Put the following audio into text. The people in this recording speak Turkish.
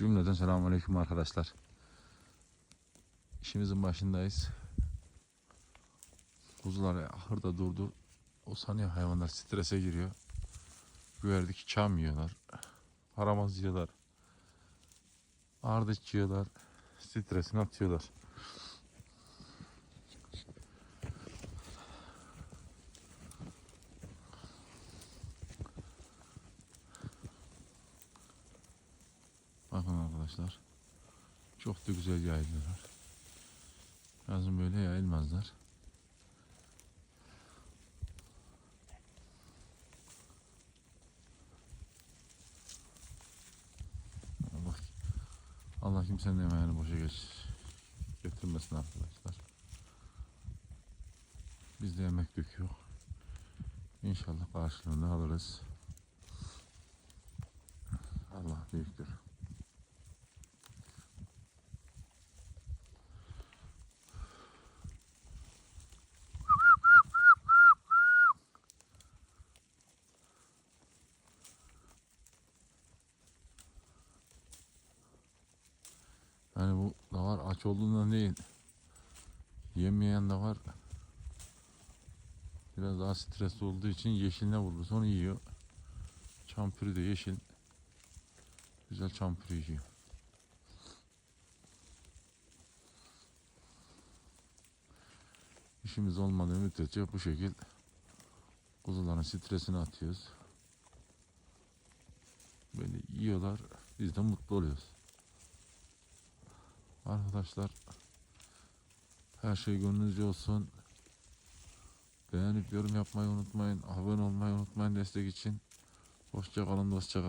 Cümleten selamünaleyküm arkadaşlar. İşimizin başındayız. Kuzular ahırda durdu. O sanıyor hayvanlar strese giriyor. Güverdik çam yiyorlar. Paramaz yiyorlar. Ardıç yiyorlar. Stresini atıyorlar. Bakın arkadaşlar. Çok da güzel yayılıyorlar. Yazın böyle yayılmazlar. Allah, Allah kimsenin emeğini boşa geç, getirmesin arkadaşlar. Biz de emek döküyor. İnşallah karşılığını alırız. Allah büyüktür. Yani bu da var aç olduğundan değil. Yemeyen de var. Biraz daha stresli olduğu için yeşiline vurdu. Onu yiyor. Çampürü de yeşil. Güzel çampürü yiyor. İşimiz olmadığı müddetçe bu şekil kuzuların stresini atıyoruz. Böyle yiyorlar. Biz de mutlu oluyoruz. Arkadaşlar her şey gönlünüzce olsun. Beğenip yorum yapmayı unutmayın. Abone olmayı unutmayın destek için. Hoşça kalın, dostça.